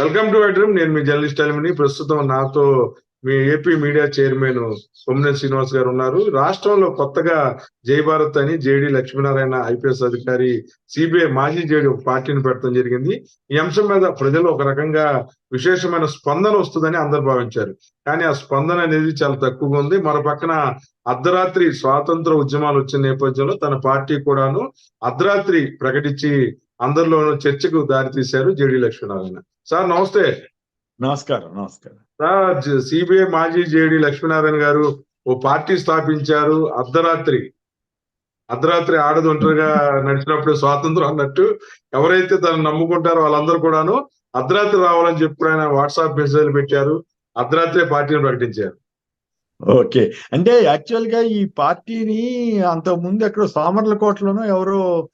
Welcome to iDream నేను మీ journalist అలిమిని ప్రస్తుతం నాతో మీ ఏపీ మీడియా చైర్మన్ సోమనే శ్రీనివాస్ గారు ఉన్నారు. రాష్ట్రంలో కొత్తగా జై భారత్ అని జేడి లక్ష్మీనారాయణ ఐపీఎస్ అధికారి సిబిఐ మాజీ జేడి ఒక పార్టీని పెట్టడం జరిగింది. ఈ అంశం మీద ప్రజలు ఒక రకంగా విశేషమైన స్పందన వస్తుందని అందరు భావించారు. కానీ ఆ స్పందన అనేది చాలా తక్కువగా ఉంది. మరో పక్కన అర్ధరాత్రి స్వాతంత్ర ఉద్యమాలు వచ్చిన నేపథ్యంలో తన పార్టీ కూడాను అర్ధరాత్రి ప్రకటించి అందరిలోనూ చర్చకు దారి తీశారు జేడి లక్ష్మీనారాయణ. సార్ నమస్తే. నమస్కారం నమస్కారం. సార్ సిబిఐ మాజీ జేడి లక్ష్మీనారాయణ గారు ఓ పార్టీ స్థాపించారు అర్ధరాత్రి. అర్ధరాత్రి ఆడది ఒంటరిగా నడిచినప్పుడు స్వాతంత్రం అన్నట్టు ఎవరైతే తను నమ్ముకుంటారో వాళ్ళందరూ కూడాను అర్ధరాత్రి రావాలని చెప్పి ఆయన వాట్సాప్ మెసేజ్లు పెట్టారు అర్ధరాత్రి పార్టీని ప్రకటించారు. ఓకే. అంటే యాక్చువల్గా ఈ పార్టీని అంత ముందు ఎక్కడో సామర్లకోటలోనో ఎవరో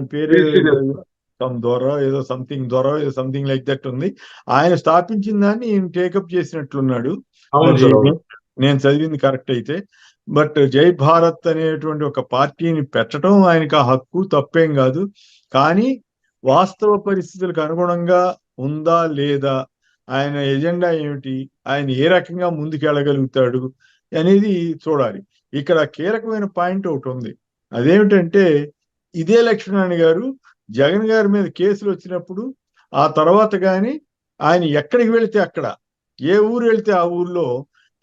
పేరు సమ్ ద్వారా ఏదో సంథింగ్ ద్వారా ఏదో సంథింగ్ లైక్ దట్ ఉంది. ఆయన స్థాపించిన దాన్ని టేకప్ చేసినట్లున్నాడు. నేను చదివింది కరెక్ట్ అయితే. బట్ జై భారత్ అనేటువంటి ఒక పార్టీని పెట్టడం ఆయనకి ఆ హక్కు తప్పేం కాదు. కానీ వాస్తవ పరిస్థితులకు అనుగుణంగా ఉందా లేదా ఆయన ఎజెండా ఏమిటి ఆయన ఏ రకంగా ముందుకెళ్ళగలుగుతాడు అనేది చూడాలి. ఇక్కడ కీలకమైన పాయింట్ ఒకటి ఉంది. అదేమిటంటే ఇదే లక్ష్మణారాయణ గారు జగన్ గారి మీద కేసులు వచ్చినప్పుడు ఆ తర్వాత కానీ ఆయన ఎక్కడికి వెళితే అక్కడ ఏ ఊరు వెళితే ఆ ఊర్లో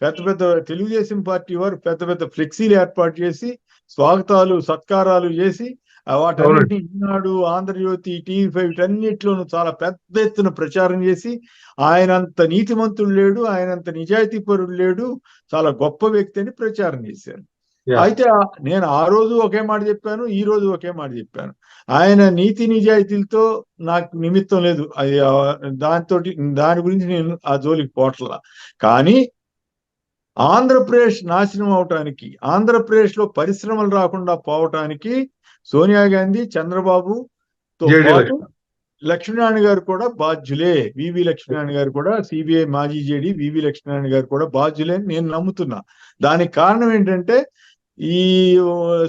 పెద్ద పెద్ద తెలుగుదేశం పార్టీ వారు పెద్ద పెద్ద ఫ్లెక్సీలు ఏర్పాటు చేసి స్వాగతాలు సత్కారాలు చేసి ఆ వాటన్నిటిని ఈనాడు ఆంధ్రజ్యోతి టీవీ ఫైవ్ వీటన్నిటిలోనూ చాలా పెద్ద ఎత్తున ప్రచారం చేసి ఆయనంత నీతిమంతుడు లేడు ఆయనంత నిజాయితీ పరుడు లేడు చాలా గొప్ప వ్యక్తి అని ప్రచారం చేశారు. అయితే నేను ఆ రోజు ఒకే మాట చెప్పాను ఈ రోజు ఒకే మాట చెప్పాను. ఆయన నీతి నిజాయితీలతో నాకు నిమిత్తం లేదు. అది దాంతో దాని గురించి నేను ఆ జోలికి పోట్ల. కానీ ఆంధ్రప్రదేశ్ నాశనం అవటానికి ఆంధ్రప్రదేశ్లో పరిశ్రమలు రాకుండా పోవటానికి సోనియా గాంధీ చంద్రబాబు తో పాటు. లక్ష్మీనారాయణ గారు కూడా బాధ్యులే. వివి లక్ష్మీనారాయణ గారు కూడా సిబిఐ మాజీ జేడి వివి లక్ష్మీనారాయణ గారు కూడా బాధ్యులే అని నేను నమ్ముతున్నా. దానికి కారణం ఏంటంటే ఈ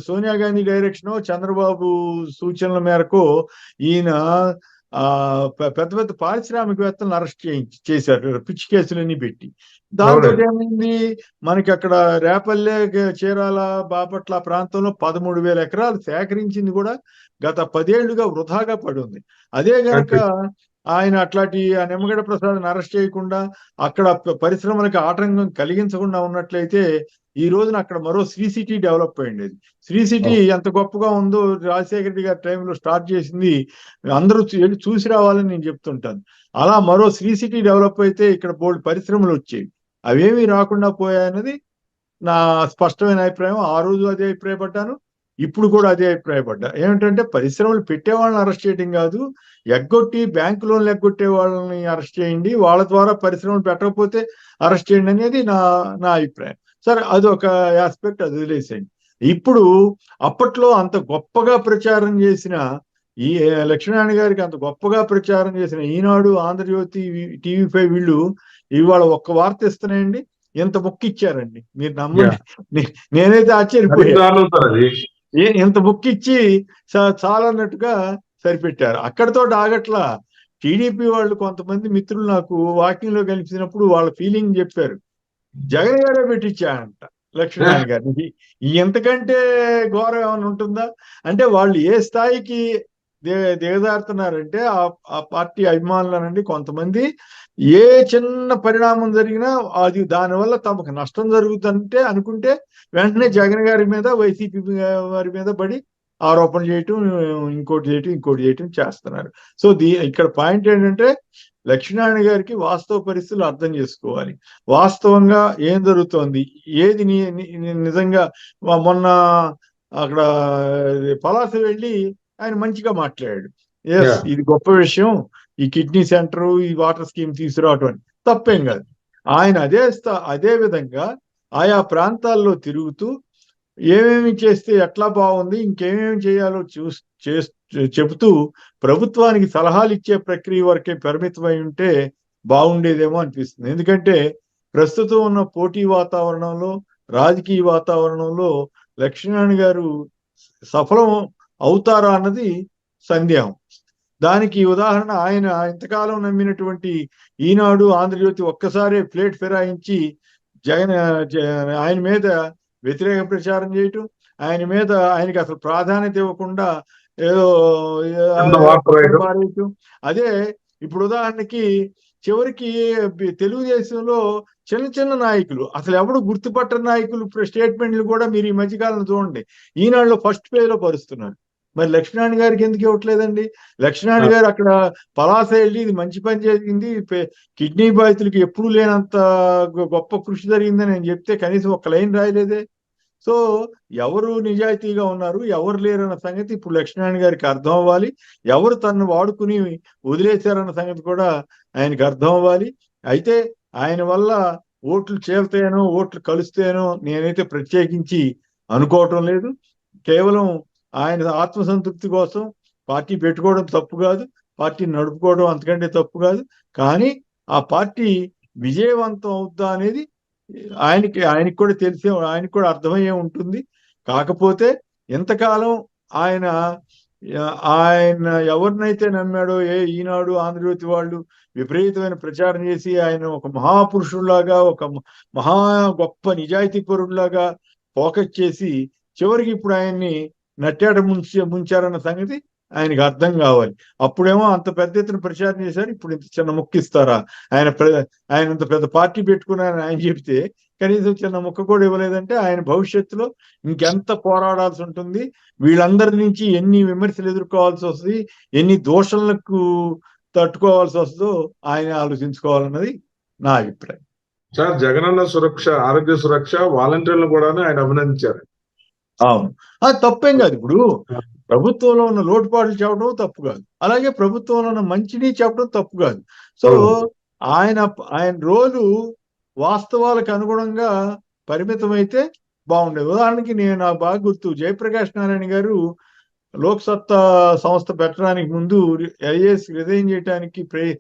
సోనియా గాంధీ డైరెక్షన్ చంద్రబాబు సూచనల మేరకు ఈయన ఆ పెద్ద పెద్ద పారిశ్రామికవేత్తలను అరెస్ట్ చేయించి చేశారు. పిచ్చి కేసులన్నీ పెట్టి. దాంతో. ఏమైంది? మనకి అక్కడ రేపల్లె చీరాల బాపట్ల ప్రాంతంలో పదమూడు వేల ఎకరాలు సేకరించింది కూడా గత పదేళ్ళుగా వృధాగా పడి ఉంది. అదే గనక ఆయన అట్లాంటి ఆ నిమ్మగడ్డ ప్రసాద్ అరెస్ట్ చేయకుండా అక్కడ పరిశ్రమలకు ఆటంకం కలిగించకుండా ఉన్నట్లయితే ఈ రోజున అక్కడ మరో శ్రీ సిటీ డెవలప్ అయ్యింది శ్రీ సిటీ ఎంత గొప్పగా ఉందో రాజశేఖర రెడ్డి గారి టైంలో స్టార్ట్ చేసింది. అందరూ చూసి రావాలని నేను చెప్తుంటాను. అలా మరో శ్రీ సిటీ డెవలప్ అయితే ఇక్కడ బోల్డ్ పరిశ్రమలు వచ్చేవి అవేమీ రాకుండా పోయాయన్నది నా స్పష్టమైన అభిప్రాయం. ఆ రోజు అదే అభిప్రాయపడ్డాను. ఇప్పుడు కూడా అదే అభిప్రాయపడ్డా. ఏమిటంటే పరిశ్రమలు పెట్టే వాళ్ళని అరెస్ట్ చేయడం కాదు. ఎగ్గొట్టి బ్యాంకు లోన్లు ఎగ్గొట్టే వాళ్ళని అరెస్ట్ చేయండి. వాళ్ళ ద్వారా పరిశ్రమలు పెట్టకపోతే అరెస్ట్ చేయండి అనేది నా నా అభిప్రాయం. సరే అది ఒక ఆస్పెక్ట్ అది వదిలేసేయండి. ఇప్పుడు అప్పట్లో అంత గొప్పగా ప్రచారం చేసిన ఈ లక్ష్మీనారాయణ గారికి అంత గొప్పగా ప్రచారం చేసిన ఈనాడు ఆంధ్రజ్యోతి టీవీ ఫైవ్ వీళ్ళు ఇవాళ ఒక్క వార్త ఇస్తున్నాయండి. ఇంత బుక్ ఇచ్చారండి. మీరు నమ్మండి. నేనైతే ఆశ్చర్యపోయాను. ఇంత బుక్ ఇచ్చి చాలన్నట్టుగా సరిపెట్టారు. అక్కడతో ఆగట్లా టీడీపీ వాళ్ళు కొంతమంది మిత్రులు నాకు వాకింగ్లో కలిసినప్పుడు వాళ్ళ ఫీలింగ్ చెప్పారు. జగన్ గారే పెట్టించారంట లక్ష్మీనారాయణ గారిని. ఎంతకంటే ఘోరం ఏమైనా ఉంటుందా? అంటే వాళ్ళు ఏ స్థాయికి దిగజారుతున్నారంటే ఆ ఆ పార్టీ అభిమానులనండి కొంతమంది. ఏ చిన్న పరిణామం జరిగినా అది దానివల్ల తమకు నష్టం జరుగుతుందంటే అనుకుంటే వెంటనే జగన్ గారి మీద వైసీపీ వారి మీద పడి ఆరోపణ చేయటం ఇంకోటి చేయటం ఇంకోటి చేయటం చేస్తున్నారు. సో దీ ఇక్కడ పాయింట్ ఏంటంటే లక్ష్మీనారాయణ గారికి వాస్తవ పరిస్థితులు అర్థం చేసుకోవాలి. వాస్తవంగా ఏం జరుగుతోంది? ఏది నిజంగా మొన్న అక్కడ పలాస వెళ్ళి ఆయన మంచిగా మాట్లాడాడు. ఎస్. ఇది గొప్ప విషయం. ఈ కిడ్నీ సెంటర్ ఈ వాటర్ స్కీమ్ తీసుకురావటం అని. తప్పేం కాదు. ఆయన అదే అదే విధంగా ఆయా ప్రాంతాల్లో తిరుగుతూ ఏమేమి చేస్తే ఎట్లా బాగుంది ఇంకేమేమి చేయాలో చేస్- చెబుతూ ప్రభుత్వానికి సలహాలు ఇచ్చే ప్రక్రియ వరకే పరిమితమై ఉంటే బాగుండేదేమో అనిపిస్తుంది. ఎందుకంటే ప్రస్తుతం ఉన్న పోటీ వాతావరణంలో రాజకీయ వాతావరణంలో లక్ష్మీనారాయణ గారు సఫలం అవుతారా అన్నది సందేహం. దానికి ఉదాహరణ ఆయన ఇంతకాలం నమ్మినటువంటి ఈనాడు ఆంధ్రజ్యోతి ఒక్కసారే ప్లేట్ ఫిరాయించి జగన్ జ- ఆయన మీద వ్యతిరేక ప్రచారం చేయటం ఆయన మీద ఆయనకి అసలు ప్రాధాన్యత ఇవ్వకుండా ఏదో. అదే ఇప్పుడు ఉదాహరణకి చివరికి తెలుగుదేశంలో చిన్న చిన్న నాయకులు అసలు ఎవడు గుర్తుపట్టని నాయకులు స్టేట్మెంట్లు కూడా మీరు ఈ మధ్యకాలంలో చూడండి. ఈనాడులో ఫస్ట్ పేజ్లో పరుస్తున్నారు మరి లక్ష్మీనారాయణ గారికి ఎందుకు ఇవ్వట్లేదండి? లక్ష్మీనారాయణ గారు అక్కడ పలాస వెళ్ళి ఇది మంచి పని జరిగింది కిడ్నీ బాధితులకి ఎప్పుడు లేనంత గొప్ప కృషి జరిగిందని నేను చెప్తే కనీసం ఒక లైన్ రాయలేదే. సో ఎవరు నిజాయితీగా ఉన్నారు ఎవరు లేరన్న సంగతి ఇప్పుడు లక్ష్మీనారాయణ గారికి అర్థం అవ్వాలి. ఎవరు తనను వాడుకుని వదిలేశారన్న సంగతి కూడా ఆయనకి అర్థం అవ్వాలి. అయితే ఆయన వల్ల ఓట్లు చేరుతాయనో ఓట్లు కలుస్తాయనో నేనైతే ప్రత్యేకించి అనుకోవటం లేదు. కేవలం ఆయన ఆత్మసంతృప్తి కోసం పార్టీ పెట్టుకోవడం తప్పు కాదు పార్టీ నడుపుకోవడం అంతకంటే తప్పు కాదు. కానీ ఆ పార్టీ విజయవంతం అవుద్దా అనేది ఆయనకి ఆయనకి కూడా తెలిసే ఆయనకి కూడా అర్థమయ్యే ఉంటుంది. కాకపోతే ఎంతకాలం ఆయన ఆయన ఎవరినైతే నమ్మాడో ఏ ఈనాడు ఆంధ్రజ్యోతి వాళ్ళు విపరీతమైన ప్రచారం చేసి ఆయన ఒక మహాపురుషుల్లాగా ఒక మహా గొప్ప నిజాయితీ పరుడులాగా ఫోకస్ చేసి చివరికి ఇప్పుడు ఆయన్ని నట్టాట ముంచి ముంచారన్న సంగతి ఆయనకి అర్థం కావాలి. అప్పుడేమో అంత పెద్ద ఎత్తున ప్రచారం చేశారు ఇప్పుడు ఇంత చిన్న ముక్క ఇస్తారా? ఆయన ఆయన ఇంత పెద్ద పార్టీ పెట్టుకున్నారని ఆయన చెప్తే కనీసం చిన్న ముక్క కూడా ఇవ్వలేదంటే ఆయన భవిష్యత్తులో ఇంకెంత పోరాడాల్సి ఉంటుంది? వీళ్ళందరి నుంచి ఎన్ని విమర్శలు ఎదుర్కోవాల్సి వస్తుంది? ఎన్ని దోషణలకు తట్టుకోవాల్సి వస్తుందో ఆయన ఆలోచించుకోవాలన్నది నా అభిప్రాయం. సార్ జగనన్న సురక్ష ఆరోగ్య సురక్ష వాలంటీర్లు కూడా ఆయన అభినందించారు. అవును. అది తప్పేం కాదు ఇప్పుడు. ప్రభుత్వంలో ఉన్న లోటుపాట్లు చెప్పడం తప్పు కాదు. అలాగే ప్రభుత్వంలో ఉన్న మంచిని చెప్పడం తప్పు కాదు. సో. ఆయన ఆయన రోజు వాస్తవాలకు అనుగుణంగా పరిమితమైతే బాగుండేది. ఉదాహరణకి నేను నాకు బాగా గుర్తు జయప్రకాష్ నారాయణ గారు లోక్సత్తా సంస్థ పెట్టడానికి ముందు ఐఏఎస్ రిజైన్ చేయడానికి ప్రే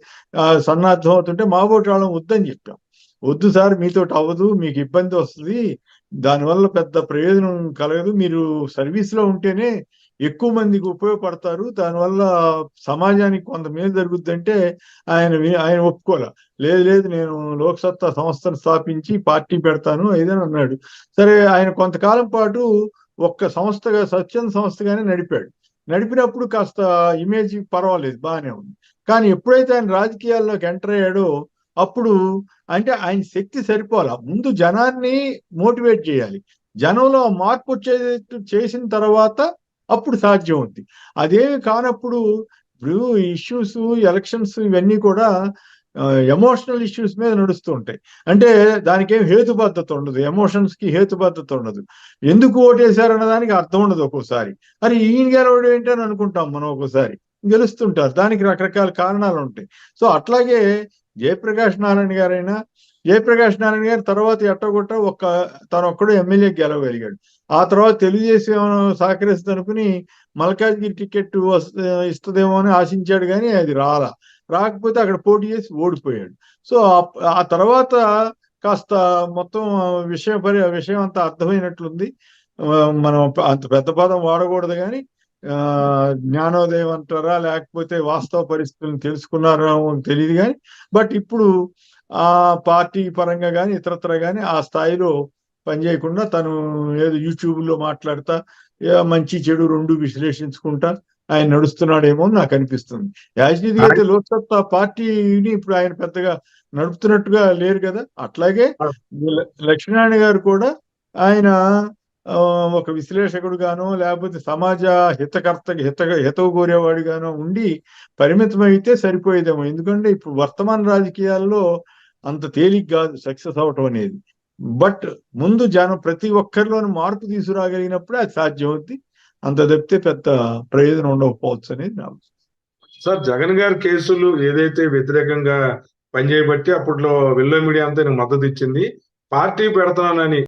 సన్నద్ధం అవుతుంటే మా ఓటు వాళ్ళం వద్దని చెప్పాం. వద్దు సార్ మీతో అవ్వదు మీకు ఇబ్బంది వస్తుంది. దానివల్ల పెద్ద ప్రయోజనం కలగదు. మీరు సర్వీస్లో ఉంటేనే ఎక్కువ మందికి ఉపయోగపడతారు. దానివల్ల సమాజానికి కొంత మేలు జరుగుద్దంటే ఆయన ఆయన ఒప్పుకోలే. లేదు లేదు నేను లోక్సత్తా సంస్థను స్థాపించి పార్టీ పెడతాను ఏదని అన్నాడు. సరే ఆయన కొంతకాలం పాటు ఒక్క సంస్థగా స్వచ్ఛంద సంస్థగానే నడిపాడు. నడిపినప్పుడు కాస్త ఇమేజ్ పర్వాలేదు బాగానే ఉంది. కానీ ఎప్పుడైతే ఆయన రాజకీయాల్లోకి ఎంటర్ అయ్యాడో అప్పుడు అంటే ఆయన శక్తి సరిపోలా. ముందు జనాన్ని మోటివేట్ చేయాలి. జనంలో మార్పు వచ్చే చేసిన తర్వాత అప్పుడు సాధ్యం ఉంది అదేమి కానప్పుడు ఇప్పుడు ఇష్యూస్ ఎలక్షన్స్ ఇవన్నీ కూడా ఎమోషనల్ ఇష్యూస్ మీద నడుస్తూ ఉంటాయి. అంటే దానికి ఏం హేతుబద్ధత ఉండదు. ఎమోషన్స్కి హేతుబద్ధత ఉండదు. ఎందుకు ఓటేశారన్న దానికి అర్థం ఉండదు ఒక్కోసారి. అరే ఈయన గెలవడం ఏంటని అనుకుంటాం మనం ఒక్కోసారి. గెలుస్తుంటారు. దానికి రకరకాల కారణాలు ఉంటాయి. సో అట్లాగే జయప్రకాష్ నారాయణ గారైనా జయప్రకాష్ నారాయణ గారు తర్వాత ఎట్టగొట్ట ఒక్క తను ఒక్కడు ఎమ్మెల్యే గెలవగలిగాడు. ఆ తర్వాత తెలుగుదేశం సహకరిస్తుంది అనుకుని మల్కాజ్గిరి టికెట్ వస్త ఇస్తుందేమో అని ఆశించాడు కానీ అది రాలా. రాకపోతే అక్కడ పోటీ చేసి ఓడిపోయాడు. సో ఆ- తర్వాత కాస్త మొత్తం విషయ పరి విషయం అంతా అర్థమైనట్లుంది. మనం అంత పెద్ద పదం వాడకూడదు కానీ జ్ఞానోదయం అంటారా లేకపోతే వాస్తవ పరిస్థితులను తెలుసుకున్నారో తెలియదు కానీ బట్ ఇప్పుడు ఆ పార్టీ పరంగా కానీ ఇతరత్ర కానీ ఆ స్థాయిలో పనిచేయకుండా తను ఏదో యూట్యూబ్లో మాట్లాడతా మంచి చెడు రెండు విశ్లేషించుకుంటా ఆయన నడుస్తున్నాడేమో నాకు అనిపిస్తుంది. యాజ్నీది అయితే లోక్సత్తా పార్టీని ఇప్పుడు ఆయన పెద్దగా నడుపుతున్నట్టుగా లేరు కదా. అట్లాగే లక్ష్మీనారాయణ గారు కూడా ఆయన ఒక విశ్లేషకుడు గానో లేకపోతే సమాజ హితకర్త హిత హితవు కోరేవాడిగానో ఉండి పరిమితమైతే సరిపోయేదేమో. ఎందుకంటే ఇప్పుడు వర్తమాన రాజకీయాల్లో అంత తేలిగ్గా కాదు సక్సెస్ అవటం అనేది. బట్ ముందు జనం ప్రతి ఒక్కరిలోనూ మార్పు తీసుకురాగలిగినప్పుడే అది సాధ్యమవుద్ది. అంత తప్పితే పెద్ద ప్రయోజనం ఉండకపోవచ్చు అనేది నా సార్ జగన్ గారి కేసులు ఏదైతే వ్యతిరేకంగా పనిచేయబట్టి అప్పట్లో వెల్లో మీడియా అంతా మద్దతు ఇచ్చింది. పార్టీ పెడతానని